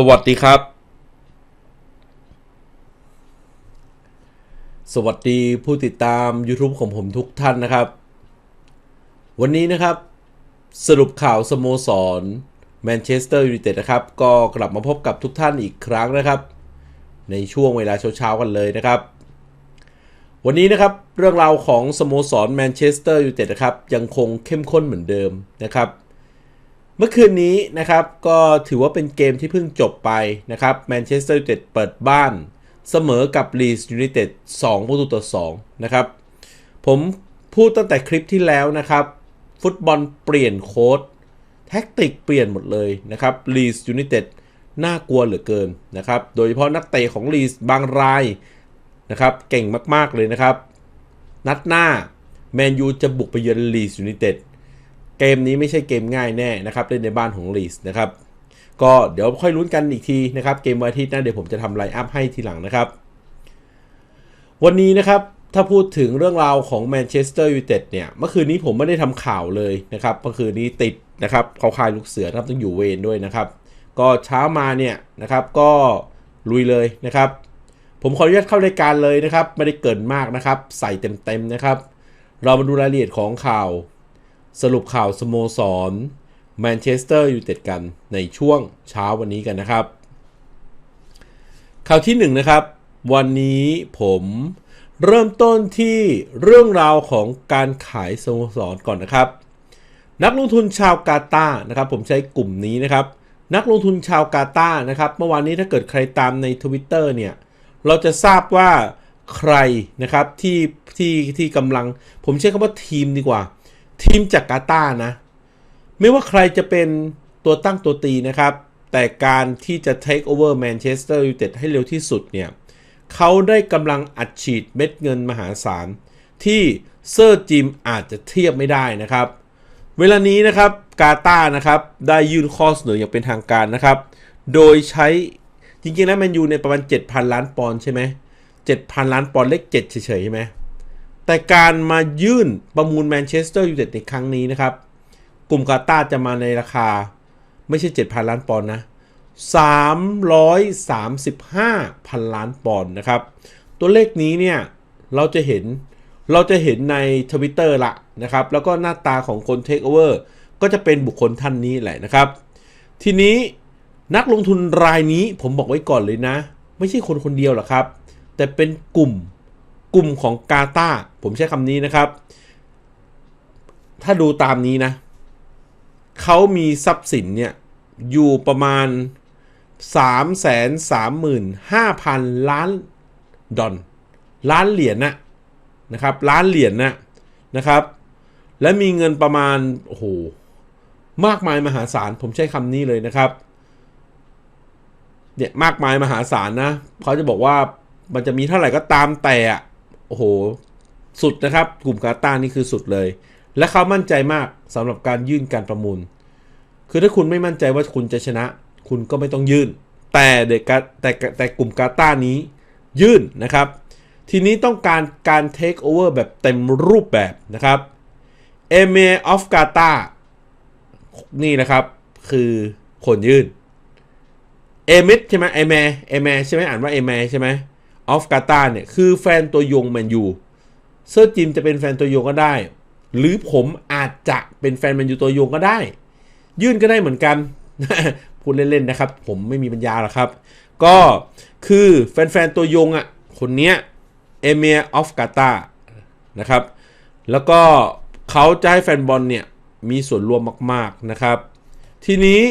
สวัสดีครับ สวัสดีผู้ติดตาม YouTube ของผมทุกท่านนะครับ วันนี้นะครับ สรุปข่าวสโมสรแมนเชสเตอร์ยูไนเต็ดนะครับ ก็กลับมาพบกับทุกท่านอีกครั้งนะครับ ในช่วงเวลาเช้าๆกันเลยนะครับ วันนี้นะครับเรื่องราวของสโมสรแมนเชสเตอร์ยูไนเต็ดนะครับยังคงเข้มข้นเหมือนเดิมนะครับ เมื่อคืนนี้นะครับก็ถือว่าเป็นเกมที่เพิ่งจบไปนะครับแมนเชสเตอร์ยูไนเต็ดเปิดบ้านเสมอกับลีสยูไนเต็ด2ประตูต่อ2นะครับผมพูดตั้งแต่คลิปที่แล้วนะครับ ฟุตบอลเปลี่ยนโค้ดแท็กติกเปลี่ยนหมดเลยนะครับลีสยูไนเต็ดน่ากลัวเหลือเกินนะครับ โดยเฉพาะนักเตะของลีสบางรายนะครับเก่งมากๆเลยนะครับ นัดหน้าแมนยูจะบุกไปเยือนลีสยูไนเต็ด เกมนี้ไม่ใช่เกมง่ายแน่นะครับเล่นในบ้านของลีสนะครับก็เดี๋ยวค่อยลุ้นกันอีกทีนะครับเกมวันอาทิตย์หนะเดี๋ยวผมจะทำไลน์อัพให้ทีหลังนะครับ วันนี้นะครับถ้าพูดถึงเรื่องราวของแมนเชสเตอร์ยูไนเต็ดเนี่ยเมื่อคืนนี้ผมไม่ได้ทำข่าวเลยนะครับเมื่อคืนนี้ติดนะครับเขาคายลูกเสือครับต้องอยู่เวรด้วยนะครับ ก็เช้ามาเนี่ยนะครับก็ลุยเลยนะครับ ผมขออนุญาตเข้ารายการเลยนะครับ ไม่ได้เกินมากนะครับ ใส่เต็มๆนะครับ เรามาดูรายละเอียดของข่าว สรุปข่าวสโมสรแมนเชสเตอร์ยูไนเต็ดกันในช่วงเช้าวันนี้กันนะครับ ข่าวที่1นนะครับ วันนี้ผมเริ่มต้นที่เรื่องราวของการขายสโมสรก่อนนะครับ นักลงทุนชาวกาตาร์นะครับ ผมใช้กลุ่มนี้นะครับ นักลงทุนชาวกาตาร์นะครับ เมื่อวานนี้ถ้าเกิดใครตามใน Twitter เนี่ย เราจะทราบว่าใครนะครับที่ที่ที่กำลังผมใช้คำว่าทีมดีกว่า ทีมจากกาตานะ ไม่ว่าใครจะเป็นตัวตั้งตัวตีนะครับ แต่การที่จะ take over Manchester United ให้เร็วที่สุดเนี่ยเขาได้กำลังอัดฉีดเม็ดเงินมหาศาล ที่เซอร์จิมอาจจะเทียบไม่ได้นะครับ เวลานี้นะครับกาตาร์นะครับ ได้ยื่นข้อเสนออย่างเป็นทางการนะครับ โดยใช้จริงๆแล้วแมนยูในประมาณ 7,000 ล้านปอนด์ใช่ไหม7,000 ล้านปอนด์เลข7เฉยๆใช่ไหม แต่การมายื่นประมูลแมนเชสเตอร์ยูไนเต็ดในครั้งนี้นะครับ กลุ่มกาตาจะมาในราคาไม่ใช่ 7,000 ล้านปอนด์นะ 335 พันล้านปอนด์นะครับ ตัวเลขนี้เนี่ยเราจะเห็นเราจะเห็นในทวิตเตอร์ละนะครับ แล้วก็หน้าตาของคนเทคโอเวอร์ก็จะเป็นบุคคลท่านนี้แหละนะครับ ทีนี้นักลงทุนรายนี้ผมบอกไว้ก่อนเลยนะ ไม่ใช่คนคนเดียวหรอกครับ แต่เป็นกลุ่ม กลุ่มของกาตาผมใช้คำนี้นะครับ ถ้าดูตามนี้นะ เขามีทรัพย์สินเนี่ย อยู่ประมาณ 3 3 5 0 0 0 ล้านดอลล้านเหรียญนะนะครับ ล้านเหรียญนะนะครับ และมีเงินประมาณ โอ้โห มากมายมหาศาล ผมใช้คำนี้เลยนะครับ เนี่ย มากมายมหาศาลนะ เขาจะบอกว่ามันจะมีเท่าไหร่ก็ตามแต่ โอ้โห สุดนะครับ กลุ่มกาตาร์นี่คือสุดเลย และเขามั่นใจมากสำหรับการยื่นการประมูล คือถ้าคุณไม่มั่นใจว่าคุณจะชนะ คุณก็ไม่ต้องยื่น แต่เด็กแต่แต่กลุ่มกาตาร์นี้ยื่นนะครับ ทีนี้ต้องการการเทคโอเวอร์แบบเต็มรูปแบบนะครับเอเมออฟกาตานี่นะครับ คือคนยื่นเอมิดใช่ไหมเอเมเอเมใช่ไหมอ่านว่าเอเมใช่ไหม ออฟกาตาเนี่ยคือแฟนตัวยงแมนยูเซอร์จิมจะเป็นแฟนตัวยงก็ได้ หรือผมอาจจะเป็นแฟนแมนยูตัวยงก็ได้ ยื่นก็ได้เหมือนกันพูดเล่นๆนะครับ ผมไม่มีปัญญาหรอกครับ ก็คือแฟนๆตัวยงอะคนเนี้ยเอเมียออฟกาตานะครับ แล้วก็เขาจะให้แฟนบอลเนี่ยมีส่วนร่วมมาก ๆนะครับ ทีนี้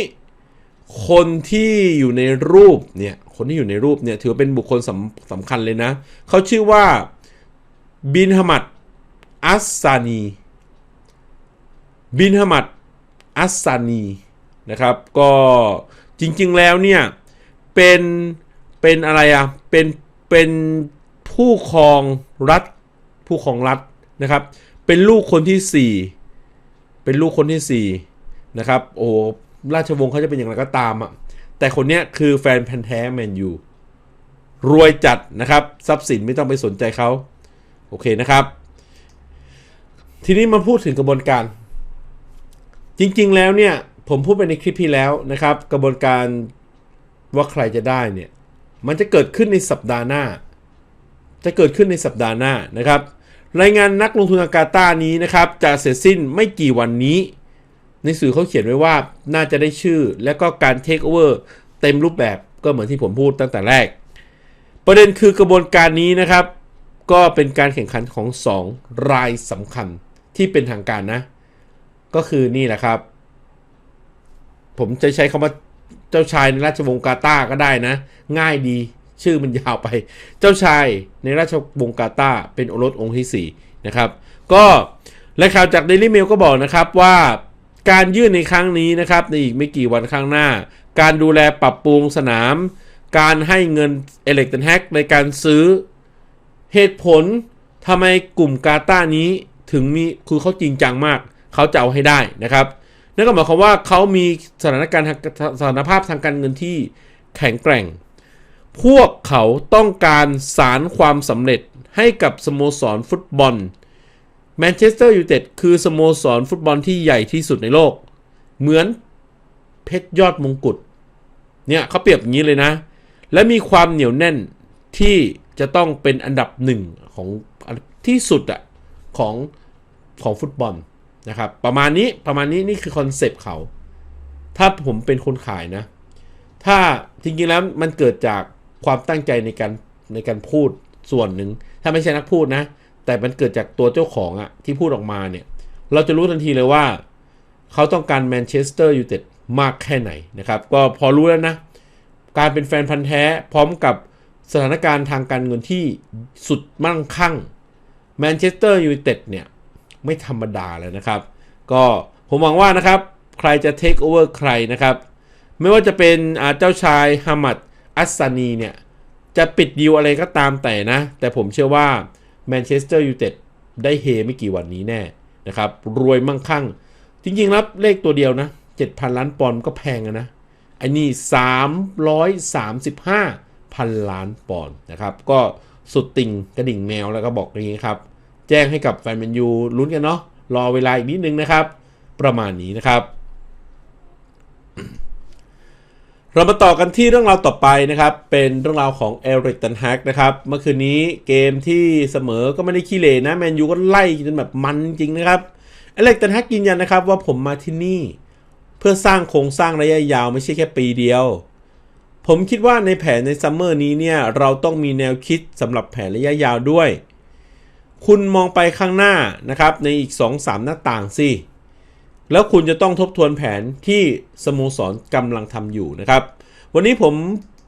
คนที่อยู่ในรูปเนี่ย คนที่อยู่ในรูปเนี่ยถือเป็นบุคคลสำสำคัญเลยนะ เขาชื่อว่าบินฮมัดอัสซานี บินฮมัดอัสซานีนะครับก็จริงๆแล้วเนี่ย เป็นเป็นอะไรอะ่ะเป็นเป็นผู้ครองรัฐผู้ครองรัฐนะครับ เป็นลูกคนที่ 4 เป็นลูกคนที่4นะครับโอ้ราชวงศ์เขาจะเป็นอย่างไรก็ตามอะ แต่คนเนี้ยคือแฟนพันธ์แท้แมนยูรวยจัดนะครับ ทรัพย์สินไม่ต้องไปสนใจเขาโอเคนะครับ ทีนี้มาพูดถึงกระบวนการ จริงๆแล้วเนี่ย ผมพูดไปในคลิปที่แล้วนะครับ กระบวนการว่าใครจะได้เนี่ย มันจะเกิดขึ้นในสัปดาห์หน้า จะเกิดขึ้นในสัปดาห์หน้านะครับ รายงานนักลงทุนอากาตานี้นะครับ จะเสร็จสิ้นไม่กี่วันนี้ ในสื่อเขาเขียนไว้ว่าน่าจะได้ชื่อ และก็การเทคโอเวอร์เต็มรูปแบบก็เหมือนที่ผมพูดตั้งแต่แรก ประเด็นคือกระบวนการนี้นะครับ ก็เป็นการแข่งขันของ 2 รายสำคัญที่เป็นทางการนะ ก็คือนี่แหละครับ ผมจะใช้คำว่าเจ้าชายในราชวงศ์กาตาร์ก็ได้นะ ง่ายดีชื่อมันยาวไป เจ้าชายในราชวงศ์กาตาร์เป็นโอรสองค์ที่ 4 นะครับ ก็และข่าวจาก Daily Mail ก็บอกนะครับว่า การยื่นในครั้งนี้นะครับในอีกไม่กี่วันข้างหน้า การดูแลปรับปรุงสนาม การให้เงินเอเล็กตันแฮกในการซื้อเหตุผลทำไมกลุ่มกาตานี้ถึงมีคือเขาจริงจังมาก เขาจะเอาให้ได้นะครับนั่นก็หมายความว่าเขามีสถานการณ์สถานภาพทางการเงินที่แข็งแกร่ง พวกเขาต้องการสารความสำเร็จให้กับสโมสรฟุตบอล แมนเชสเตอร์ยูไนเต็ดคือสโมสรฟุตบอลที่ใหญ่ที่สุดในโลก เหมือนเพชรยอดมงกุฎเนี่ยเขาเปรียบอย่างนี้เลยนะ และมีความเหนียวแน่นที่จะต้องเป็นอันดับหนึ่งของที่สุดอะของของฟุตบอลนะครับ ประมาณนี้ประมาณนี้นี่คือคอนเซปต์เขา ถ้าผมเป็นคนขายนะ ถ้าจริงๆแล้วมันเกิดจากความตั้งใจในการในการพูดส่วนหนึ่ง ถ้าไม่ใช่นักพูดนะ แต่มันเกิดจากตัวเจ้าของอะที่พูดออกมาเนี่ย เราจะรู้ทันทีเลยว่า เขาต้องการแมนเชสเตอร์ยูไนเต็ดมากแค่ไหนนะครับ ก็พอรู้แล้วนะ การเป็นแฟนพันธ์แท้พร้อมกับสถานการณ์ทางการเงินที่สุดมั่งคั่งแมนเชสเตอร์ยูไนเต็ดเนี่ยไม่ธรรมดาเลยนะครับ ก็ผมหวังว่านะครับ ใครจะเทคโอเวอร์ใครนะครับ ไม่ว่าจะเป็นเจ้าชายฮามัดอัสซานีเนี่ย จะปิดดีลอะไรก็ตามแต่นะ แต่ผมเชื่อว่า แมนเชสเตอร์ยูไนเต็ดได้เฮไม่กี่วันนี้แน่นะครับ รวยมั่งคั่ง จริงๆแล้วเลขตัวเดียวนะ 7,000 ล้านปอนด์ก็แพงนะไอันนี้335 พันล้านปอนด์นะครับ ก็สุดติ่งกระดิ่งแมวแล้วก็บอกอย่างนี้ครับ แจ้งให้กับแฟนแมนยูลุ้นกันเนาะรอเวลาอีกนิดนึงนะครับ ประมาณนี้นะครับ เรามาต่อกันที่เรื่องราวต่อไปนะครับ เป็นเรื่องราวของเอริกตันแฮกนะครับ เมื่อคืนนี้เกมที่เสมอก็ไม่ได้ขี้เหร่นะแมนยูก็ไล่จนแบบมันจริงนะครับเอริกตันแฮกยืนยันนะครับว่าผมมาที่นี่ เพื่อสร้างโครงสร้างระยะยาวไม่ใช่แค่ปีเดียว ผมคิดว่าในแผนในซัมเมอร์นี้เนี่ยเราต้องมีแนวคิดสำหรับแผนระยะยาวด้วย คุณมองไปข้างหน้านะครับในอีก 2-3 หน้าต่างสิ แล้วคุณจะต้องทบทวนแผนที่สโมสรกำลังทำอยู่นะครับ วันนี้ผม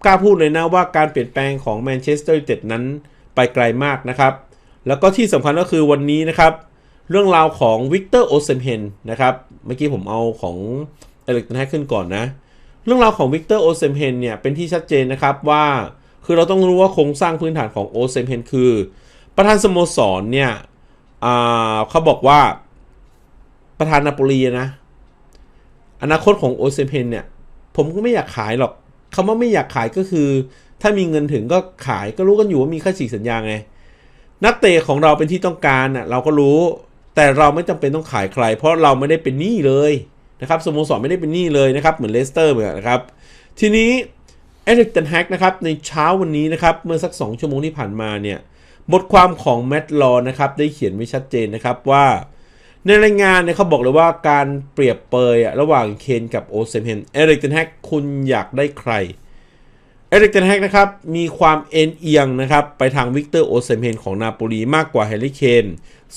กล้าพูดเลยนะว่าการเปลี่ยนแปลงของแมนเชสเตอร์ยูไนเต็ดนั้นไปไกลมากนะครับ แล้วก็ที่สำคัญก็คือวันนี้นะครับ เรื่องราวของวิกเตอร์โอเซมเฮนนะครับ เมื่อกี้ผมเอาของเอเล็กตันแฮกขึ้นก่อนนะ เรื่องราวของวิกเตอร์โอเซมเฮนเนี่ยเป็นที่ชัดเจนนะครับว่าคือเราต้องรู้ว่าโครงสร้างพื้นฐานของโอเซมเฮนคือ ประธานสโมสรเนี่ยเขาบอกว่า ประธานนาโปลีนะ อนาคตของโอเซเฮนเนี่ย ผมก็ไม่อยากขายหรอกคำว่าไม่อยากขายก็คือ ถ้ามีเงินถึงก็ขายก็รู้กันอยู่ว่ามีค่าฉีกสัญญาไง นักเตะของเราเป็นที่ต้องการอะเราก็รู้ แต่เราไม่จำเป็นต้องขายใคร เพราะเราไม่ได้เป็นหนี้เลยนะครับสโมสรไม่ได้เป็นหนี้เลยนะครับ เหมือนเลสเตอร์เหมือนนะครับ ทีนี้เอริกตันแฮกนะครับในเช้าวันนี้นะครับเมื่อสัก 2 ชั่วโมงที่ผ่านมาเนี่ยบทความของแมตต์ลอนะครับได้เขียนไว้ชัดเจนนะครับว่า ในรายงานเนี่ยเขาบอกเลยว่าการเปรียบเปยระหว่างเคนกับโอเซมเฮนเอริกตันแฮกคุณอยากได้ใครเอริกตันแฮกนะครับ มีความเอ็นเอียงนะครับ ไปทางวิกเตอร์โอเซมเฮนของนาโปลีมากกว่าแฮร์รี่เคน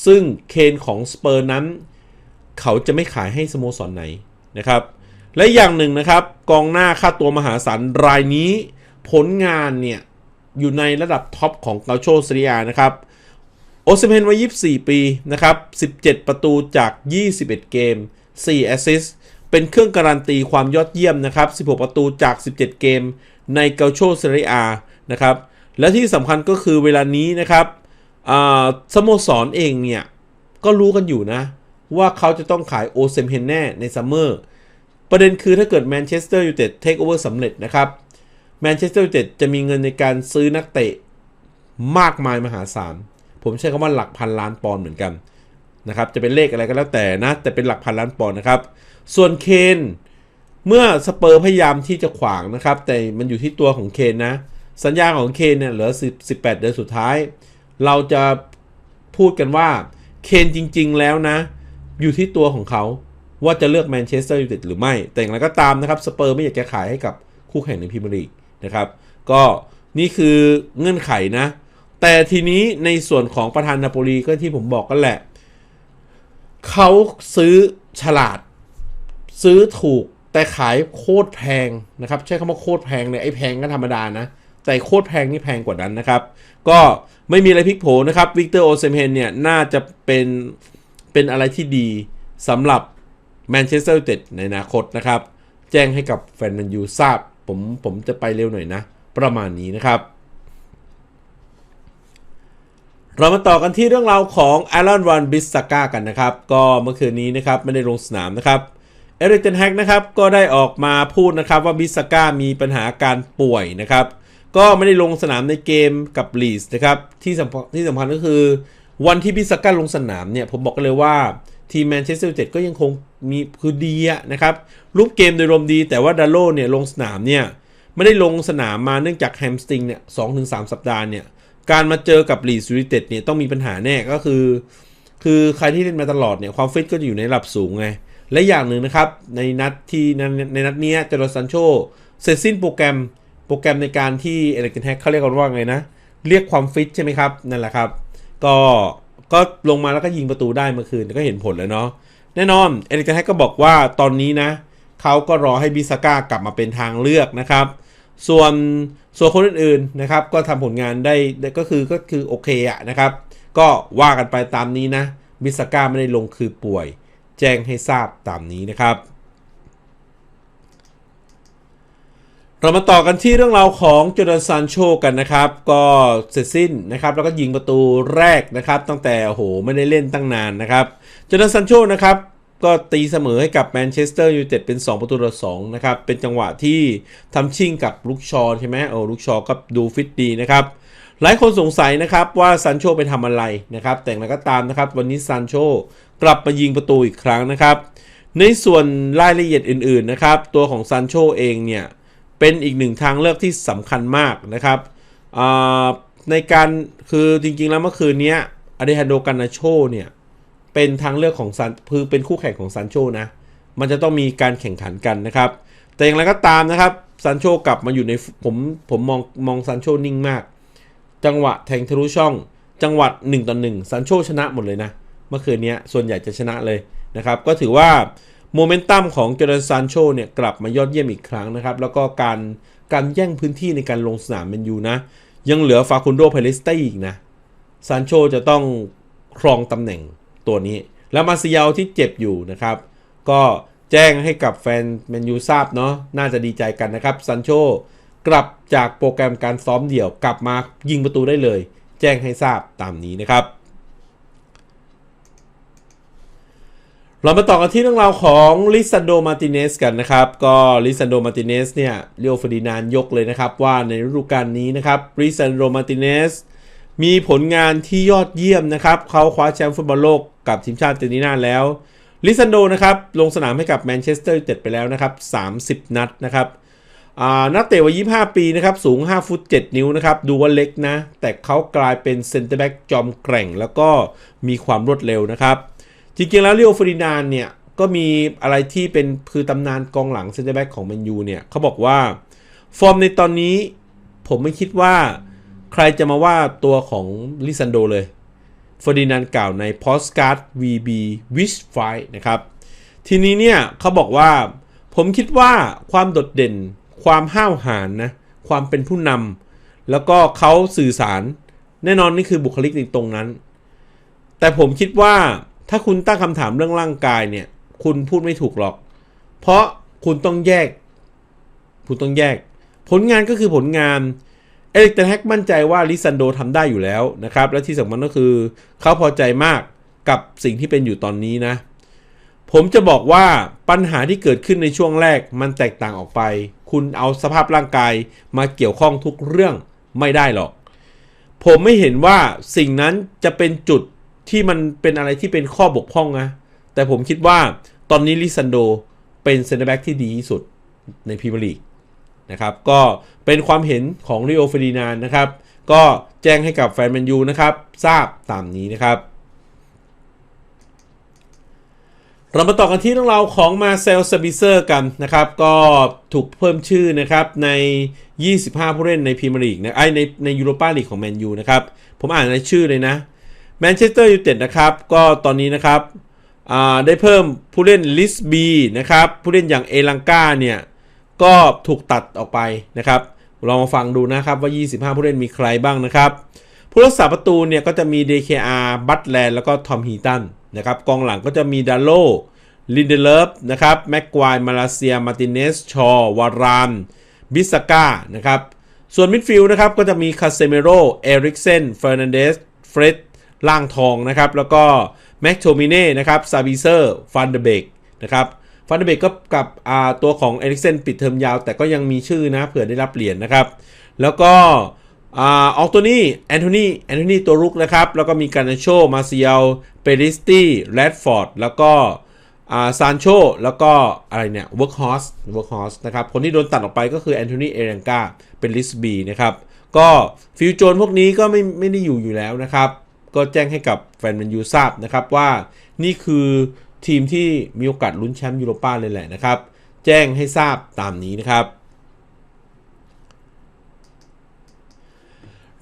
ซึ่งเคนของสเปอร์นั้น เขาจะไม่ขายให้สโมสรไหนนะครับ และอย่างหนึ่งนะครับ กองหน้าค่าตัวมหาศาลรายนี้ ผลงานเนี่ย อยู่ในระดับท็อปของเกาโชซีเรียนะครับ โอเซเมนวัย24 ปีนะครับ 17 ประตูจาก 21 เกม 4 แอสซิสต์เป็นเครื่องการันตีความยอดเยี่ยมนะครับ 16 ประตูจาก 17 เกม ในเกาโชซีเรียนะครับ และที่สำคัญก็คือเวลานี้นะครับสโมสรเองเนี่ย ก็รู้กันอยู่นะ ว่าเขาจะต้องขายโอเซมเฮนแน่ในซัมเมอร์ ประเด็นคือถ้าเกิดแมนเชสเตอร์ยูไนเต็ดเทคโอเวอร์สำเร็จนะครับแมนเชสเตอร์ยูไนเต็ดจะมีเงินในการซื้อนักเตะมากมายมหาศาล ผมใช้คำว่าหลักพันล้านปอนด์เหมือนกันนะครับจะเป็นเลขอะไรก็แล้วแต่นะแต่เป็นหลักพันล้านปอนด์นะครับส่วนเคนเมื่อสเปอร์พยายามที่จะขวางนะครับ แต่มันอยู่ที่ตัวของเคนนะ สัญญาของเคนเนี่ยเหลือ10 18 เดือนสุดท้าย เราจะพูดกันว่าเคนจริง ๆ แล้วนะ อยู่ที่ตัวของเขาว่าจะเลือกแมนเชสเตอร์ยูไนเต็ดหรือไม่ แต่อย่างไรก็ตามนะครับสเปอร์ไม่อยากจะขายให้กับคู่แข่งในพรีเมียร์ลีกนะครับ ก็นี่คือเงื่อนไขนะ แต่ทีนี้ในส่วนของประธานนาโปลีก็ที่ผมบอกกันแหละ เขาซื้อฉลาด ซื้อถูกแต่ขายโคตรแพงนะครับ ใช้คำว่าโคตรแพงเลยไอ้แพงก็ธรรมดานะ แต่โคตรแพงนี่แพงกว่านั้นนะครับ ก็ไม่มีอะไรพลิกโผนะครับวิกเตอร์โอเซมเฮนเนี่ยน่าจะเป็นเป็นอะไรที่ดีสำหรับแมนเชสเตอร์ยูไนเต็ดในอนาคตนะครับ แจ้งให้กับแฟนแมนยูทราบผมผมจะไปเร็วหน่อยนะ ประมาณนี้นะครับ เรามาต่อกันที่เรื่องราวของอารอนวันบิสซาก้ากันนะครับ ก็เมื่อคืนนี้นะครับไม่ได้ลงสนามนะครับเอริกเทนแฮกนะครับก็ได้ออกมาพูดนะครับว่าบิสซาก้ามีปัญหาการป่วยนะครับ ก็ไม่ได้ลงสนามในเกมกับลีสนะครับที่สำคัญที่สำคัญก็คือวันที่บิสซาก้าลงสนามเนี่ยผมบอกกันเลยว่าทีมแมนเชสเตอร์ยูไนเต็ดก็ยังคงมีคือดีนะครับรูปเกมโดยรวมดี แต่ว่าดาโลเนี่ยลงสนามเนี่ยไม่ได้ลงสนามมาเนื่องจากแฮมสตริงเนี่ยสองถึงสามสัปดาห์เนี่ย การมาเจอกับลีสยูไนเต็ดเนี่ยต้องมีปัญหาแน่ก็คือ คือใครที่เล่นมาตลอดเนี่ยความฟิตก็จะอยู่ในระดับสูงไง และอย่างหนึ่งนะครับ ในนัดที่ในในนัดนี้เจอร์ซันโชเสร็จสิ้นโปรแกรมโปรแกรมในการที่เอเล็กเทนแฮกเขาเรียกกันว่าไงนะ เรียกความฟิตใช่ไหมครับ นั่นแหละครับ ก็ก็ลงมาแล้วก็ยิงประตูได้เมื่อคืนก็เห็นผลแล้วเนาะแน่นอนเอริกเทนแฮกก็บอกว่าตอนนี้นะเขาก็รอให้บิสก้ากลับมาเป็นทางเลือกนะครับ ส่วนส่วนคนอื่นๆนะครับ ก็ทำผลงานได้ก็คือก็คือโอเคอะนะครับ ก็ว่ากันไปตามนี้นะบิสก้าไม่ได้ลงคือป่วย แจ้งให้ทราบตามนี้นะครับ เรามาต่อกันที่เรื่องราวของโจนาซานโชกันนะครับ ก็เสร็จสิ้นนะครับ แล้วก็ยิงประตูแรกนะครับ ตั้งแต่โอ้โหไม่ได้เล่นตั้งนานนะครับโจนาซานโชนะครับ ก็ตีเสมอให้กับแมนเชสเตอร์ยูไนเต็ดเป็น 2 ประตูต่อ2นะครับ เป็นจังหวะที่ทำชิ่งกับลูกชอใช่ไหมโอ้ลูกชอก็ดูฟิตดีนะครับ หลายคนสงสัยนะครับว่าซานโชไปทำอะไรนะครับ แต่อย่าก็ตามนะครับ วันนี้ซานโชกลับมายิงประตูอีกครั้งนะครับ ในส่วนรายละเอียดอื่นๆนะครับ ตัวของซานโชเองเนี่ย เป็นอีกหนึ่งทางเลือกที่สำคัญมากนะครับในการคือจริงๆแล้วเมื่อคืนนี้อเดฮันโดกานาโชเนี่ย เป็นทางเลือกของซันคือเป็นคู่แข่งของซันโชนะ มันจะต้องมีการแข่งขันกันนะครับ แต่อย่างไรก็ตามนะครับซันโชกลับมาอยู่ในผมผมมองมองซันโชนิ่งมาก จังหวะแทงทะลุช่อง จังหวัด1ต่อ1ซันโชชนะหมดเลยนะ เมื่อคืนนี้ส่วนใหญ่จะชนะเลยนะครับ ก็ถือว่าโมเมนตัมของเจอร์ซานโชเนี่ยกลับมายอดเยี่ยมอีกครั้งนะครับ แล้วก็การการแย่งพื้นที่ในการลงสนามเมนยูนะ ยังเหลือฟาคุนโดเพลสเต้อีกนะซานโชจะต้องครองตำแหน่ง ตัวนี้ แล้วมาซิยาที่เจ็บอยู่นะครับ ก็แจ้งให้กับแฟนแมนยูทราบเนาะน่าจะดีใจกันนะครับซานโชกลับจากโปรแกรมการซ้อมเดี่ยวกลับมายิงประตูได้เลย แจ้งให้ทราบตามนี้นะครับ เรามาต่อกันที่เรื่องราวของลิซันโดมาติเนสกันนะครับ ก็ลิซันโดมาติเนสเนี่ยเรียวฟดินานยกเลยนะครับ ว่าในฤดูกาลนี้นะครับลิซันโดมาติเนส มีผลงานที่ยอดเยี่ยมนะครับ เขาคว้าแชมป์ฟุตบอลโลกกับทีมชาติเตนินาแล้ว ลิซันโดนะครับ ลงสนามให้กับแมนเชสเตอร์ยูไนเต็ดไปแล้วนะครับ 30 นัดนะครับนักเตะวัย 25 ปีนะครับ สูง 5 ฟุต 7 นิ้วนะครับ ดูว่าเล็กนะ แต่เขากลายเป็นเซนเตอร์แบ็กจอมแกร่ง แล้วก็มีความรวดเร็วนะครับ จริงๆแล้วเรียวฟรินานเนี่ย ก็มีอะไรที่เป็นคือตำนานกองหลังเซนเตอร์แบ็กของแมนยูเนี่ยเขาบอกว่า ฟอร์มในตอนนี้ผมไม่คิดว่า ใครจะมาว่าตัวของลิซันโดเลยฟอร์ดินานกล่าวใน Postcard VB Wish Fight นะครับ ทีนี้เนี่ยเขาบอกว่า ผมคิดว่าความโดดเด่น ความห้าวหาญนะ ความเป็นผู้นำแล้วก็เขาสื่อสารแน่นอนนี่คือบุคลิกในตรงนั้น แต่ผมคิดว่าถ้าคุณตั้งคำถามเรื่องร่างกายเนี่ย คุณพูดไม่ถูกหรอก เพราะคุณต้องแยก คุณต้องแยก ผลงานก็คือผลงาน เอริกเทนแฮกมั่นใจว่าลิซันโดทำได้อยู่แล้วนะครับ และที่สำคัญก็คือเขาพอใจมากกับสิ่งที่เป็นอยู่ตอนนี้นะ ผมจะบอกว่าปัญหาที่เกิดขึ้นในช่วงแรกมันแตกต่างออกไป คุณเอาสภาพร่างกายมาเกี่ยวข้องทุกเรื่องไม่ได้หรอก ผมไม่เห็นว่าสิ่งนั้นจะเป็นจุดที่มันเป็นอะไรที่เป็นข้อบกพร่องนะ แต่ผมคิดว่าตอนนี้ลิซันโดเป็นเซนเตอร์แบ็กที่ดีที่สุดในพรีเมียร์ลีก นะครับก็เป็นความเห็นของริโอเฟดินานนะครับ ก็แจ้งให้กับแฟนแมนยูนะครับ ทราบตามนี้นะครับ เรามาต่อกันที่เรื่องราวของมาเซลซาบิเซอร์กันนะครับ ก็ถูกเพิ่มชื่อนะครับใน 25 ผู้เล่นในพรีเมียร์ลีกนะไอในในยูโรปาลีกของแมนยูนะครับผมอ่านในชื่อเลยนะแมนเชสเตอร์ยูไนเต็ดนะครับก็ตอนนี้นะครับได้เพิ่มผู้เล่นลิสบีนะครับผู้เล่นอย่างเอลังกาเนี่ย ก็ถูกตัดออกไปนะครับลองมาฟังดูนะครับว่า 25 ผู้เล่นมีใครบ้างนะครับ ผู้รักษาประตูเนี่ยก็จะมี DKR บัตแลนด์แล้วก็ทอมฮีตันนะครับกองหลังก็จะมีดาโลลินเดเลฟนะครับแม็กควายมาลาเซีย มาติเนส ชอวารานบิสก้านะครับส่วนมิดฟิลด์นะครับก็จะมีคาเซเมโรเอริกเซนเฟอร์นันเดสเฟรดล่างทองนะครับแล้วก็แม็กโทมิเน่นะครับซาบิเซอร์ฟันเดเบกนะครับ ฟันเดเบกก็กับตัวของเอริกเซนปิดเทอมยาว แต่ก็ยังมีชื่อนะเผื่อได้รับเหรียญนนะครับ แล้วก็ออกตัวนี้แอนโทนีแอนโทนีตัวรุกนะครับ แล้วก็มีการโช มาเซียลเปริสตี้แรดฟอร์ดแล้วก็ซานโชแล้วก็อะไรเนี่ยเวิร์กฮอสเวิร์กฮอสนะครับ คนที่โดนตัดออกไปก็คือแอนโทนีเอเรนกาเป็นลิสบีนะครับ ก็ฟิวโจนพวกนี้ก็ไม่ไม่ได้อยู่อยู่แล้วนะครับ ก็แจ้งให้กับแฟนแมนยูทราบนะครับว่านี่คือ ทีมที่มีโอกาสลุ้นแชมป์ยูโรป้าเลยแหละนะครับ แจ้งให้ทราบตามนี้นะครับ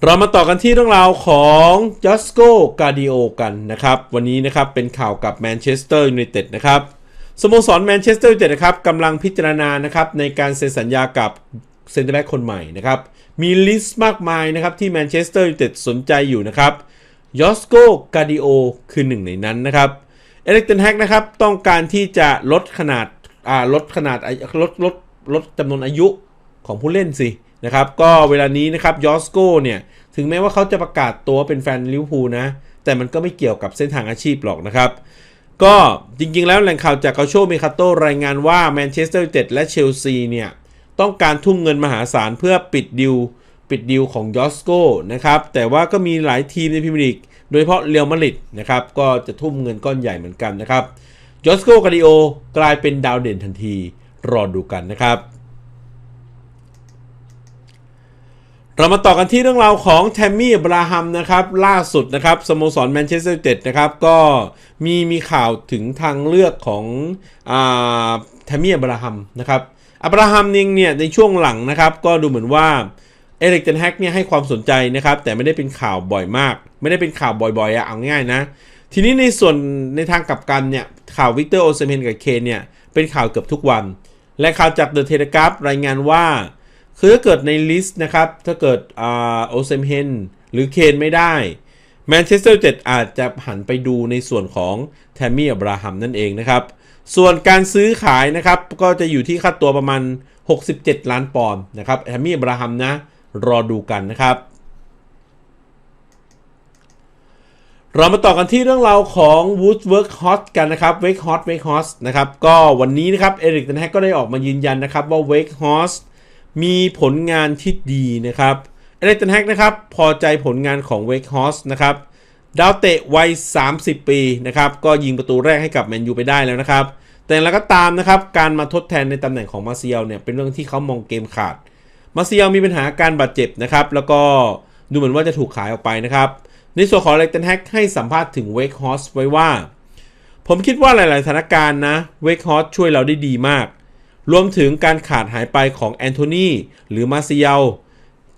เรามาต่อกันที่เรื่องราวของจอสโกกาดิโอกันนะครับ วันนี้นะครับเป็นข่าวกับแมนเชสเตอร์ยูไนเต็ดนะครับสโมสรแมนเชสเตอร์ยูไนเต็ดนะครับกำลังพิจารณานะครับในการเซ็นสัญญากับเซนเตอร์แบ็กคนใหม่นะครับมีลิสต์มากมายนะครับที่แมนเชสเตอร์ยูไนเต็ดสนใจอยู่นะครับยอสโกกาดิโอคือหนึ่งในนั้นนะครับ เอริกเทนแฮกนะครับต้องการที่จะลดขนาดอ่าลดขนาดลดลดลดจำนวนอายุของผู้เล่นสินะครับก็เวลานี้นะครับยอสโกเนี่ยถึงแม้ว่าเขาจะประกาศตัวเป็นแฟนลิเวอร์พูลนะ แต่มันก็ไม่เกี่ยวกับเส้นทางอาชีพหรอกนะครับ ก็จริงๆแล้วแหล่งข่าวจากเกาโชเมคาโตรายงานว่าแมนเชสเตอร์ยูไนเต็ดและเชลซีเนี่ยต้องการทุ่มเงินมหาศาลเพื่อปิดดิวปิดดิวของยอสโกนะครับแต่ว่าก็มีหลายทีมในพรีเมียร์ลีก โดยเฉพาะเรอัลมาดริดนะครับก็จะทุ่มเงินก้อนใหญ่เหมือนกันนะครับยอสโกกาดิโอกลายเป็นดาวเด่นทันทีรอดูกันนะครับ เรามาต่อกันที่เรื่องราวของแทมมี่บราฮัมนะครับล่าสุดนะครับสโมสรแมนเชสเตอร์ยูไนเต็ดนะครับก็มีมีข่าวถึงทางเลือกของแทมมี่บราฮัมนะครับอับราฮัมนิงเนี่ยในช่วงหลังนะครับก็ดูเหมือนว่าเอริกเทนแฮกเนี่ยให้ความสนใจนะครับแต่ไม่ได้เป็นข่าวบ่อยมาก ไม่ได้เป็นข่าวบ่อยๆอะเอาง่ายนะ ทีนี้ในส่วนในทางกลับกันเนี่ย ข่าววิกเตอร์โอเซเมนกับเคนเนี่ย เป็นข่าวเกือบทุกวัน และข่าวจากเดอะเทเลกราฟรายงานว่า คือถ้าเกิดในลิสต์นะครับ ถ้าเกิดอโอเซมเฮนหรือเคนไม่ได้แมนเชสเตอร์เจ็ดอาจจะหันไปดูในส่วนของแทมมี่อับราฮัมนั่นเองนะครับ ส่วนการซื้อขายนะครับ ก็จะอยู่ที่ค่าตัวประมาณ 67 ล้านปอนด์นะครับแทมมี่อับราฮัมนะ รอดูกันนะครับ เรามาต่อกันที่เรื่องราวของ Wood Work Hot กันนะครับ Wake Hot Wake Hot นะครับ ก็วันนี้นะครับเอริกเทนแฮกก็ได้ออกมายืนยันนะครับว่า Wake Hot มีผลงานที่ดีนะครับเอริกเทนแฮกนะครับ พอใจผลงานของ Wake Hot นะครับดาวเตะวัย 30 ปีนะครับ ก็ยิงประตูแรกให้กับแมนยูไปได้แล้วนะครับ แต่แล้วก็ตามนะครับ การมาทดแทนในตำแหน่งของมาเซียลเนี่ยเป็นเรื่องที่เขามองเกมขาด มาเซียลมีปัญหาการบาดเจ็บนะครับ แล้วก็ดูเหมือนว่าจะถูกขายออกไปนะครับ ในส่วนของเล็กเทนแฮกให้สัมภาษณ์ถึงเวกฮอสไว้ว่า ผมคิดว่าหลาย ๆ สถานการณ์นะเวกฮอสช่วยเราได้ดีมาก รวมถึงการขาดหายไปของแอนโทนีหรือมาเซียล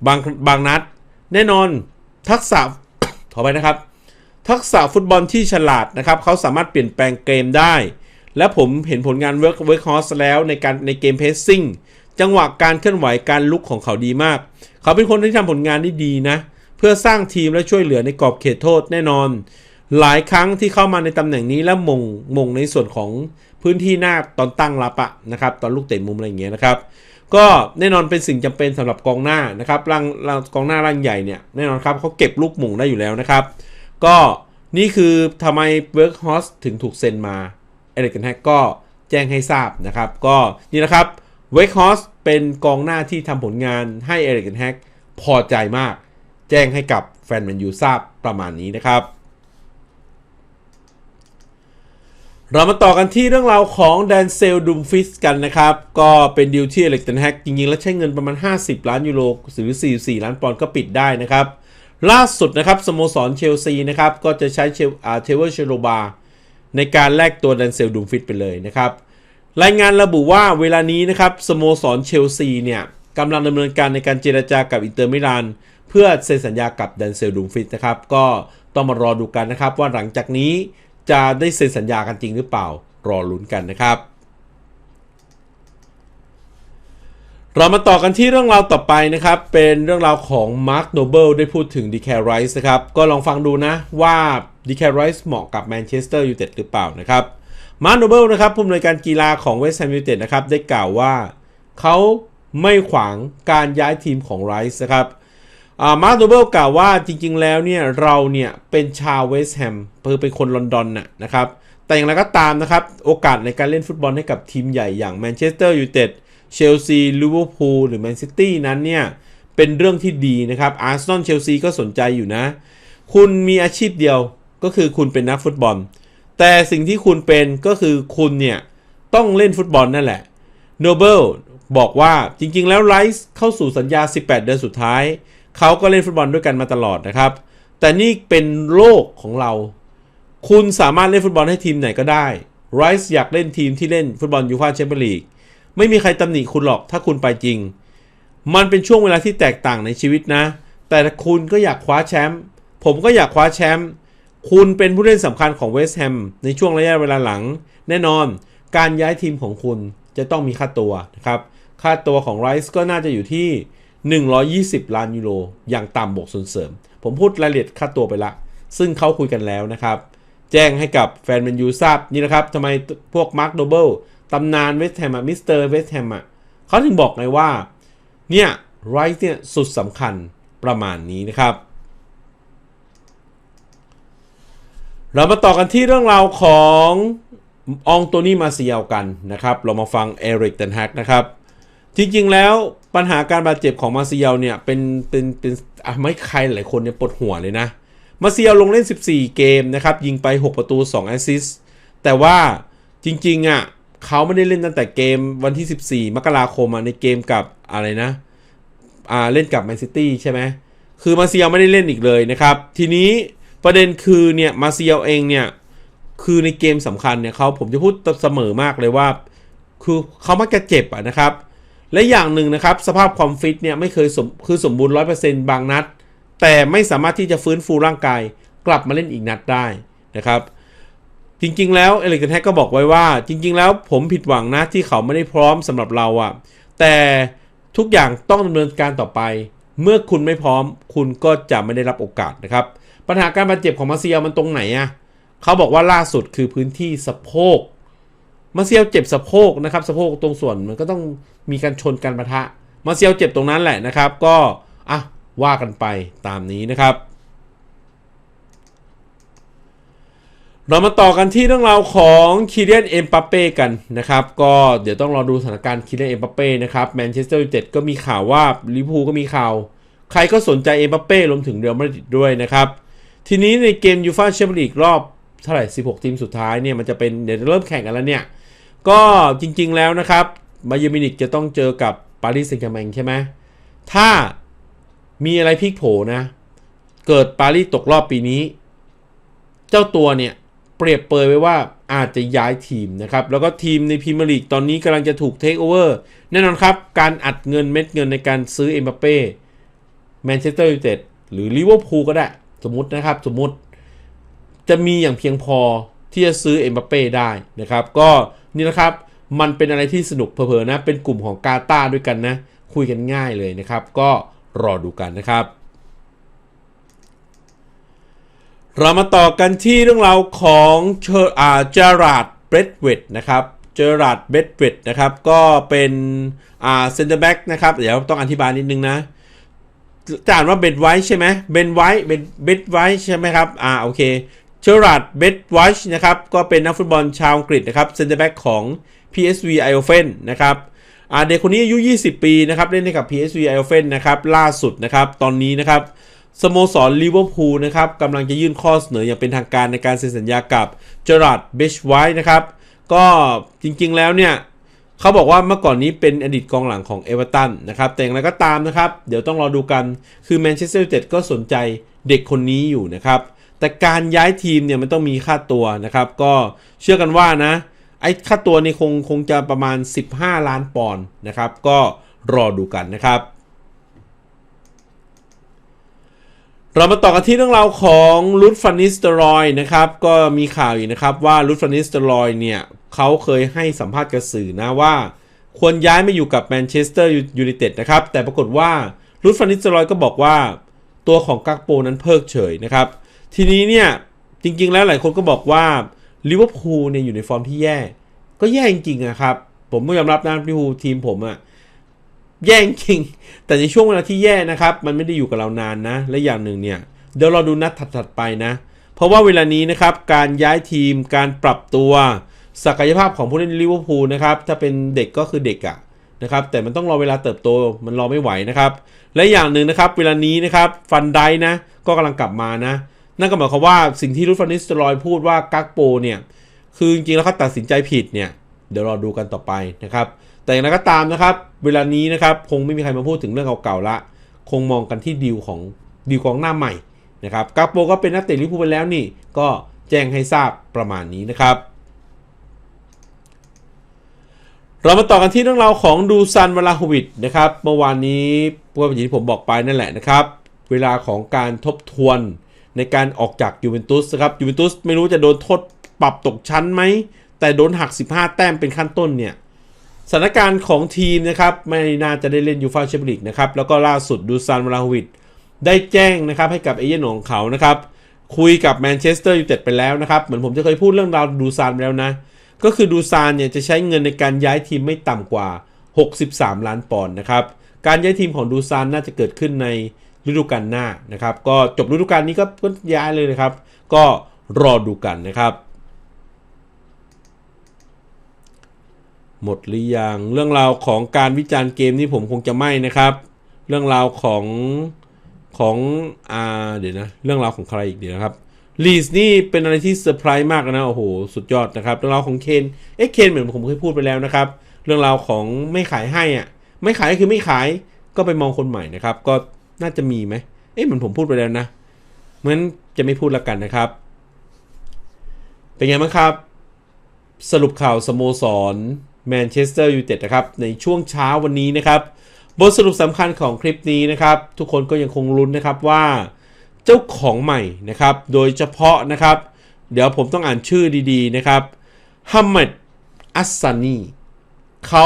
บางบางนัด แน่นอนทักษะขอไปนะครับ ทักษะฟุตบอลที่ฉลาดนะครับ เขาสามารถเปลี่ยนแปลงเกมได้ และผมเห็นผลงานเวิร์กเวิร์กฮอสแล้วในการในเกมเพสซิ่งจังหวะการเคลื่อนไหวการลุกของเขาดีมาก เขาเป็นคนที่ทำผลงานได้ดีนะเพื่อสร้างทีมและช่วยเหลือในกรอบเขตโทษแน่นอน หลายครั้งที่เข้ามาในตำแหน่งนี้แล้วมงมงในส่วนของพื้นที่หน้าตอนตั้งรับอะนะครับตอนลูกเตะมุมอะไรอย่างเงี้ยนะครับก็แน่นอนเป็นสิ่งจำเป็นสำหรับกองหน้านะครับร่างกองหน้าร่างใหญ่เนี่ยแน่นอนครับเขาเก็บลูกหม่งได้อยู่แล้วนะครับ ก็นี่คือทำไมเวิร์กฮอสถึงถูกเซ็นมาเอริกเนแฮกก็แจ้งให้ทราบนะครับ ก็นี่นะครับเวกฮอสเป็นกองหน้าที่ทำผลงานให้เอริกแฮกพอใจมาก แจ้งให้กับแฟนแมนยูทราบประมาณนี้นะครับ เรามาต่อกันที่เรื่องราวของแดนเซลดุมฟิสกันนะครับ ก็เป็นดีลที่เล็กตันแฮกจริงๆ แล้วใช้เงินประมาณ 50 ล้านยูโรหรือ 44 ล้านปอนด์ก็ปิดได้นะครับ ล่าสุดนะครับสโมสรเชลซีนะครับ ก็จะใช้เชลอาเทเวอร์เชโรบาในการแลกตัวแดนเซลดุมฟิสไปเลยนะครับรายงานระบุว่าเวลานี้นะครับสโมสรเชลซีเนี่ยกำลังดำเนินการในการเจรจากับอินเตอร์มิลาน เพื่อเซ็นสัญญากับแดนเซลดุมฟิสนะครับ ก็ต้องมารอดูกันนะครับว่าหลังจากนี้จะได้เซ็นสัญญากันจริงหรือเปล่ารอลุ้นกันนะครับ เรามาต่อกันที่เรื่องราวต่อไปนะครับ เป็นเรื่องราวของมาร์คโนเบิลได้พูดถึงดีแคร์ไรส์นะครับ ก็ลองฟังดูนะว่าดีแคร์ไรส์เหมาะกับแมนเชสเตอร์ยูไนเต็ดหรือเปล่านะครับมาร์คโนเบิลนะครับผู้อำนวยการกีฬาของเวสต์แฮมยูไนเต็ดนะครับได้กล่าวว่าเขาไม่ขวางการย้ายทีมของไรส์นะครับ มาร์คโนเบิลกล่าวว่าจริง ๆ แล้วเนี่ยเราเนี่ยเป็นชาวเวสต์แฮมเพื่อเป็นคนลอนดอนน่ะนะครับ แต่อย่างไรก็ตามนะครับ โอกาสในการเล่นฟุตบอลให้กับทีมใหญ่อย่างแมนเชสเตอร์ยูไนเต็ดเชลซีลิเวอร์พูลหรือแมนซิตี้นั้นเนี่ยเป็นเรื่องที่ดีนะครับอาร์เซนอลเชลซีก็สนใจอยู่นะ คุณมีอาชีพเดียวก็คือคุณเป็นนักฟุตบอล แต่สิ่งที่คุณเป็นก็คือคุณเนี่ยต้องเล่นฟุตบอลนั่นแหละโนเบิลบอกว่าจริงๆ แล้วไรส์เข้าสู่สัญญา 18 เดือนสุดท้าย เขาก็เล่นฟุตบอลด้วยกันมาตลอดนะครับ แต่นี่เป็นโลกของเรา คุณสามารถเล่นฟุตบอลให้ทีมไหนก็ได้ไรส์อยากเล่นทีมที่เล่นฟุตบอลยูฟ่าแชมเปี้ยนลีกไม่มีใครตำหนิคุณหรอกถ้าคุณไปจริง มันเป็นช่วงเวลาที่แตกต่างในชีวิตนะ แต่คุณก็อยากคว้าแชมป์ผมก็อยากคว้าแชมป์คุณเป็นผู้เล่นสำคัญของเวสต์แฮมในช่วงระยะเวลาหลัง แน่นอนการย้ายทีมของคุณจะต้องมีค่าตัวนะครับ ค่าตัวของไรส์ก็น่าจะอยู่ที่ 120 ล้านยูโรอย่างต่ำบวกส่วนเสริม ผมพูดรายละเอียดค่าตัวไปละ ซึ่งเขาคุยกันแล้วนะครับ แจ้งให้กับแฟนแมนยูทราบนี่นะครับทำไมพวกมาร์คโนเบิลตำนานเวสต์แฮมอะมิสเตอร์เวสต์แฮมอะเขาถึงบอกไงว่า เนี่ยไรท์เนี่ยสุดสำคัญประมาณนี้นะครับ เรามาต่อกันที่เรื่องราวขององโตนี่มาเซียลกันนะครับ เรามาฟังเอริกเทนแฮกนะครับ จริงๆแล้วปัญหาการบาดเจ็บของมาเซียลเนี่ยเป็นเป็นเป็นไม่ใครหลายคนเนี่ยปวดหัวเลยนะ มาเซียลลงเล่น 14 เกมนะครับ ยิงไป 6 ประตู 2 แอสซิสต์แต่ว่าจริงๆอะเขาไม่ได้เล่นตั้งแต่เกมวันที่ 14 มกราคมอะในเกมกับอะไรนะอ่าเล่นกับแมนซิตี้ใช่ไหมคือมาเซียลไม่ได้เล่นอีกเลยนะครับ ทีนี้ประเด็นคือเนี่ยมาเซียลเองเนี่ยคือในเกมสำคัญเนี่ยเขาผมจะพูดเสมอมากเลยว่า คือเขามักจะเจ็บอะนะครับ และอย่างหนึ่งนะครับ สภาพความฟิตเนี่ยไม่เคยสมคือสมบูรณ์ร้อยเปอร์เซ็นต์บางนัด แต่ไม่สามารถที่จะฟื้นฟูร่างกาย กลับมาเล่นอีกนัดได้นะครับ จริงๆ แล้วเอลิกแท็กก็บอกไว้ว่า จริง ๆ แล้วผมผิดหวังนะที่เขาไม่ได้พร้อมสำหรับเราอะแต่ทุกอย่างต้องดำเนินการต่อไป เมื่อคุณไม่พร้อม คุณก็จะไม่ได้รับโอกาสนะครับ ปัญหาการบาดเจ็บของมาเซียมันตรงไหนอะเขาบอกว่าล่าสุดคือพื้นที่สะโพก มาเซียวเจ็บสะโพกนะครับสะโพกตรงส่วนมันก็ต้องมีการชนกันปะทะ มาเซียวเจ็บตรงนั้นแหละนะครับ ก็อะว่ากันไปตามนี้นะครับ เรามาต่อกันที่เรื่องราวของคีเรียนเอ็มบัปเป้กันนะครับ ก็เดี๋ยวต้องรอดูสถานการณ์คีเรียนเอ็มบัปเป้นะครับแมนเชสเตอร์ยูไนเต็ดก็มีข่าวว่าลิพูก็มีข่าว ใครก็สนใจเอ็มบัปเป้รวมถึงเรอัลมาดริดด้วยนะครับ ทีนี้ในเกมยูฟ่าแชมเปี้ยนลีกรอบเท่าไหร่ 16 ทีมสุดท้ายเนี่ยมันจะเป็นเดี๋ยวเริ่มแข่งกันแล้วเนี่ย ก็จริงๆแล้วนะครับบาเยมินิกจะต้องเจอกับปารีสแซงต์แชร์แมงใช่ไหมถ้ามีอะไรพลิกโผนะ เกิดปารีสตกรอบปีนี้ เจ้าตัวเนี่ยเปรียบเปยไว้ว่าอาจจะย้ายทีมนะครับ แล้วก็ทีมในพรีเมียร์ลีกตอนนี้กำลังจะถูกเทคโอเวอร์แน่นอนครับ การอัดเงินเม็ดเงินในการซื้อเอ็มบัปเป้แมนเชสเตอร์ยูไนเต็ดหรือลิเวอร์พูลก็ได้ สมมตินะครับ สมมติจะมีอย่างเพียงพอที่จะซื้อเอ็มบัปเป้ได้นะครับ ก็ นี่นะครับ มันเป็นอะไรที่สนุกเพอๆนะ เป็นกลุ่มของกาตาด้วยกันนะ คุยกันง่ายเลยนะครับ ก็รอดูกันนะครับ เรามาต่อกันที่เรื่องราวของเชอร์อาจาราดเบรดเวดนะครับเจอราดเบรดเวดนะครับ ก็เป็นอ่าเซนเตอร์แบ็กนะครับ เดี๋ยวต้องอธิบายนิดนึงนะจะอ่านว่าเบนไวท์ใช่ไหมเบนไวท์เบนเบนไวท์ใช่ไหมครับ อ่าโอเค เชอราดเบนไวท์นะครับก็เป็นนักฟุตบอลชาวอังกฤษนะครับเซนเตอร์แบ็กของ PSV i o f e n นะครับเด็กคนนี้อายุ 20 ปีนะครับเล่นให้กับ PSV i o f e n นะครับล่าสุดนะครับตอนนี้นะครับสโมสรลิเวอร์พูลนะครับกำลังจะยื่นข้อเสนออย่างเป็นทางการในการเซ็นสัญญากับเจอราร์ดเบชไวท์นะครับก็จริงๆแล้วเนี่ยเขาบอกว่าเมื่อก่อนนี้เป็นอดีตกองหลังของเอเวอร์ตันนะครับแต่อย่างไรก็ตามนะครับ เดี๋ยวต้องรอดูกันคือแมนเชสเตอร์ยูไนเต็ดก็สนใจเด็กคนนี้อยู่นะครับ แต่การย้ายทีมเนี่ยมันต้องมีค่าตัวนะครับ ก็เชื่อกันว่านะไอ้ค่าตัวนี่คงคงจะประมาณ 15 ล้านปอนด์นะครับ ก็รอดูกันนะครับ เรามาต่อกันที่เรื่องราวของลุดฟันนิสเตอรอยนะครับ ก็มีข่าวอีกนะครับว่าลุดฟันนิสเตอรอยเนี่ยเขาเคยให้สัมภาษณ์กับสื่อนะว่า ควรย้ายมาอยู่กับแมนเชสเตอร์ยูไนเต็ดนะครับ แต่ปรากฏว่าลุดฟันนิสเตอรอยก็บอกว่า ตัวของกักโปนั้นเพิกเฉยนะครับ ทีนี้เนี่ยจริงๆแล้วหลายคนก็บอกว่าลิเวอร์พูลเนี่ยอยู่ในฟอร์มที่แย่ ก็แย่จริงๆนะครับ ผมไม่ยอมรับนะลิเวอร์พูลทีมผมอะแย่จริง แต่ในช่วงเวลาที่แย่นะครับ มันไม่ได้อยู่กับเรานานนะ และอย่างหนึ่งเนี่ย เดี๋ยวเราดูนัดถัดๆไปนะ เพราะว่าเวลานี้นะครับ การย้ายทีมการปรับตัว ศักยภาพของผู้เล่นลิเวอร์พูลนะครับ ถ้าเป็นเด็กก็คือเด็กอะนะครับ แต่มันต้องรอเวลาเติบโต มันรอไม่ไหวนะครับ และอย่างหนึ่งนะครับ เวลานี้นะครับ ฟันไดนะ ก็กำลังกลับมานะ นั่นก็หมายความว่าสิ่งที่รุดฟันนิสตอรอยพูดว่ากักโปเนี่ย คือจริงๆแล้วเขาตัดสินใจผิดเนี่ย เดี๋ยวรอดูกันต่อไปนะครับ แต่อย่างไรก็ตามนะครับ เวลานี้นะครับคงไม่มีใครมาพูดถึงเรื่องเก่าๆละ คงมองกันที่ดีลของดีลของหน้าใหม่นะครับกักโปก็เป็นนักเตะลิเวอร์พูลไปแล้วนี่ ก็แจ้งให้ทราบประมาณนี้นะครับเรามาต่อกันที่เรื่องราวของดูซันวลาฮวิดนะครับ เมื่อวานนี้พวกอย่างที่ผมบอกไปนั่นแหละนะครับ เวลาของการทบทวน ในการออกจากยูเวนตุสนะครับยูเวนตุสไม่รู้จะโดนโทษปรับตกชั้นไหม แต่โดนหัก 15 แต้มเป็นขั้นต้นเนี่ยสถานการณ์ของทีมนะครับไม่น่าจะได้เล่นยูฟาแชมเปี้ยนลีกนะครับแล้วก็ล่าสุดดูซานวลาฮวิดได้แจ้งนะครับให้กับเอเย่นของเขานะครับคุยกับแมนเชสเตอร์ยูไนเต็ดไปแล้วนะครับเหมือนผมจะเคยพูดเรื่องราวดูซานไปแล้วนะ ก็คือดูซานเนี่ยจะใช้เงินในการย้ายทีมไม่ต่ำกว่า 63 ล้านปอนด์นะครับการย้ายทีมของดูซานน่าจะเกิดขึ้นใน ฤดูกาลหน้านะครับ ก็จบฤดูกาลนี้ก็ย้ายเลยนะครับ ก็รอดูกันนะครับ หมดหรือยังเรื่องราวของการวิจารณ์เกมนี่ผมคงจะไม่นะครับ เรื่องราวของของอ่าเดี๋ยวนะ เรื่องราวของใครอีกเดี๋ยวนะครับลีสนี่เป็นอะไรที่เซอร์ไพรส์มากนะ โอ้โห สุดยอดนะครับ เรื่องราวของเคนเอ๊ะเคนเหมือนผมเคยพูดไปแล้วนะครับ เรื่องราวของไม่ขายให้อะ ไม่ขายก็คือไม่ขายก็ไปมองคนใหม่นะครับ ก็ น่าจะมีไหมเอ๊ะเหมือนผมพูดไปแล้วนะเหมือนจะไม่พูดละกันนะครับ เป็นไงบ้างครับ สรุปข่าวสโมสรแมนเชสเตอร์ยูไนเต็ดนะครับ ในช่วงเช้าวันนี้นะครับ บทสรุปสำคัญของคลิปนี้นะครับ ทุกคนก็ยังคงลุ้นนะครับว่าเจ้าของใหม่นะครับ โดยเฉพาะนะครับ เดี๋ยวผมต้องอ่านชื่อดีๆนะครับฮัมมัดอัสซานีเขา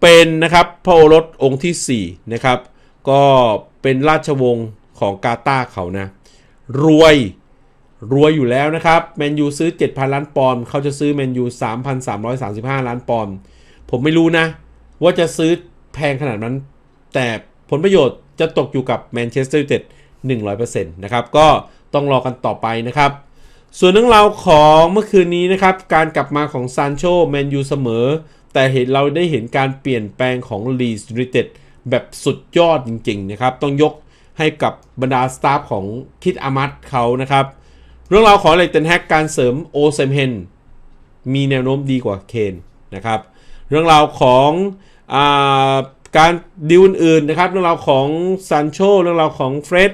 เป็นนะครับพระโอรสองค์ที่ 4 นะครับ ก็ เป็นราชวงศ์ของกาตาเขานะ รวยรวยอยู่แล้วนะครับแมนยูซื้อ 7,000 ล้านปอนด์เขาจะซื้อแมนยู3,335 ล้านปอนด์ผมไม่รู้นะ ว่าจะซื้อแพงขนาดนั้น แต่ผลประโยชน์จะตกอยู่กับแมนเชสเตอร์ยูไนเต็ด100%นะครับ ก็ต้องรอกันต่อไปนะครับ ส่วนเรื่องราวของเมื่อคืนนี้นะครับ การกลับมาของซานโชแมนยูเสมอ แต่เห็นเราได้เห็นการเปลี่ยนแปลงของลีสยูไนเต็ด แบบสุดยอดจริงๆนะครับ ต้องยกให้กับบรรดาสตาฟของคิดอามัดเขานะครับ เรื่องราวของเลเตนแฮกการเสริมโอเซมเฮนมีแนวโน้มดีกว่าเคนนะครับ เรื่องราวของอาการดิวอื่นๆนะครับ เรื่องราวของซันโชเรื่องราวของเฟร็ด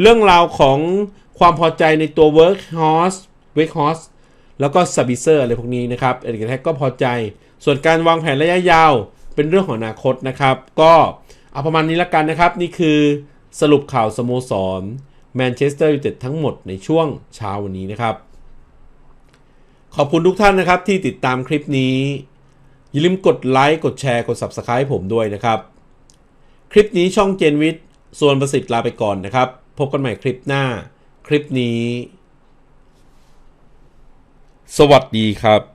เรื่องราวของความพอใจในตัวเวิร์กฮอสเวิร์กฮอสแล้วก็ซับบิเซอร์อะไรพวกนี้นะครับเอริกแท็กก็พอใจ ส่วนการวางแผนระยะยาวเป็นเรื่องของอนาคตนะครับ ก็ เอาประมาณนี้ละกันนะครับ นี่คือสรุปข่าวสโมสรแมนเชสเตอร์ยูไนเต็ดทั้งหมดในช่วงเช้าวันนี้นะครับ ขอบคุณทุกท่านนะครับที่ติดตามคลิปนี้ อย่าลืมกดไลค์กดแชร์กด Subscribe ผมด้วยนะครับ คลิปนี้ช่องเจนวิทย์ส่วนประสิทธิ์ลาไปก่อนนะครับ พบกันใหม่คลิปหน้า คลิปนี้ สวัสดีครับ